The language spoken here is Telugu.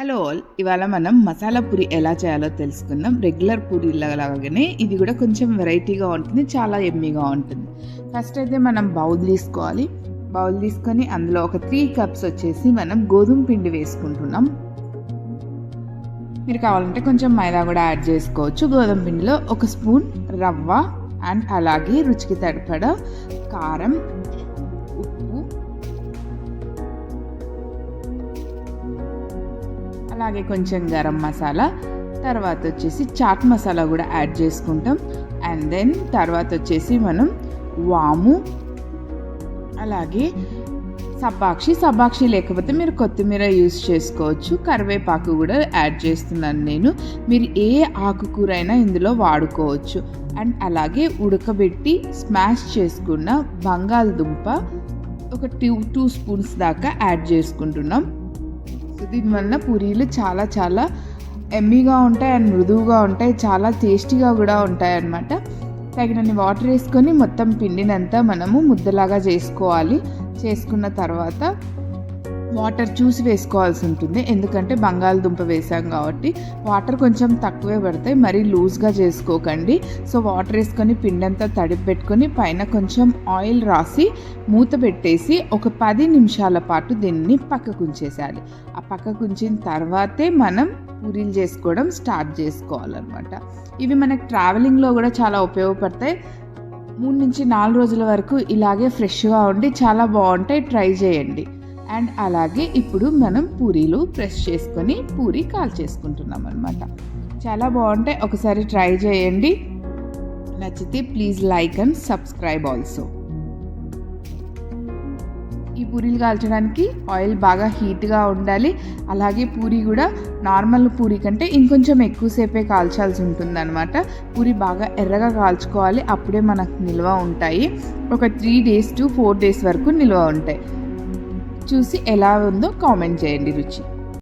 Hello all. ఇవాళ మనం మసాలా పూరి ఎలా చేయాలో తెలుసుకుందాం. రెగ్యులర్ పూరిలాగానే ఇది కూడా కొంచెం వెరైటీగా ఉంటుంది చాలా ఎమ్మీగా ఉంటుంది. ఫస్ట్ అయితే మనం బౌల్ తీసుకోవాలి. బౌల్ తీసుకొని అందులో ఒక త్రీ కప్స్ వచ్చేసి మనం గోధుమ పిండి వేసుకుంటున్నాం. మీరు కావాలంటే కొంచెం మైదా కూడా యాడ్ చేసుకోవచ్చు. గోధుమ పిండిలో ఒక స్పూన్ రవ్వ అండ్ అలాగే రుచికి తడిపడ కారం ఉప్పు అలాగే కొంచెం గరం మసాలా తర్వాత వచ్చేసి చాట్ మసాలా కూడా యాడ్ చేసుకుంటాం. అండ్ దెన్ తర్వాత వచ్చేసి మనం వాము అలాగే సబ్బాక్షి సబ్బాక్షి లేకపోతే మీరు కొత్తిమీర యూస్ చేసుకోవచ్చు. కరివేపాకు కూడా యాడ్ చేస్తున్నాను నేను. మీరు ఏ ఆకుకూర అయినా ఇందులో వాడుకోవచ్చు. అండ్ అలాగే ఉడకబెట్టి స్మాష్ చేసుకున్న బంగాళదుంప ఒక టూ టూ స్పూన్స్ దాకా యాడ్ చేసుకుంటున్నాం. దీనివల్ల పూరీలు చాలా చాలా ఎమ్మీగా ఉంటాయి అండ్ మృదువుగా ఉంటాయి. చాలా టేస్టీగా కూడా ఉంటాయి అన్నమాట. తగినన్ని వాటర్ వేసుకొని మొత్తం పిండినంతా మనము ముద్దలాగా చేసుకోవాలి. చేసుకున్న తర్వాత వాటర్ చూసి వేసుకోవాల్సి ఉంటుంది. ఎందుకంటే బంగాళదుంప వేసాం కాబట్టి వాటర్ కొంచెం తక్కువే పడతాయి. మరీ లూజ్గా చేసుకోకండి. సో వాటర్ వేసుకొని పిండంతా తడిపి పెట్టుకొని పైన కొంచెం ఆయిల్ రాసి మూత పెట్టేసి ఒక పది నిమిషాల పాటు దీన్ని పక్కకు ఉంచేసేయాలి. ఆ పక్కకు ఉంచిన తర్వాతే మనం పూరీలు చేసుకోవడం స్టార్ట్ చేసుకోవాలన్నమాట. ఇవి మనకు ట్రావెలింగ్లో కూడా చాలా ఉపయోగపడతాయి. మూడు నుంచి నాలుగు రోజుల వరకు ఇలాగే ఫ్రెష్గా ఉండి చాలా బాగుంటాయి. ట్రై చేయండి. అండ్ అలాగే ఇప్పుడు మనం పూరీలు ప్రెస్ చేసుకొని పూరి కాల్ చేసుకుంటున్నాం అనమాట చాలా బాగుంటాయి. ఒకసారి ట్రై చేయండి. నచ్చితే please like and subscribe also ఈ పూరీలు కాల్చడానికి ఆయిల్ బాగా హీట్గా ఉండాలి. అలాగే పూరి కూడా నార్మల్ పూరి కంటే ఇంకొంచెం ఎక్కువసేపే కాల్చాల్సి ఉంటుందన్నమాట. పూరి బాగా ఎర్రగా కాల్చుకోవాలి. అప్పుడే మనకు నిల్వ ఉంటాయి. ఒక three days to four days వరకు నిల్వ ఉంటాయి. చూసి ఎలా ఉందో కామెంట్ చేయండి రుచి.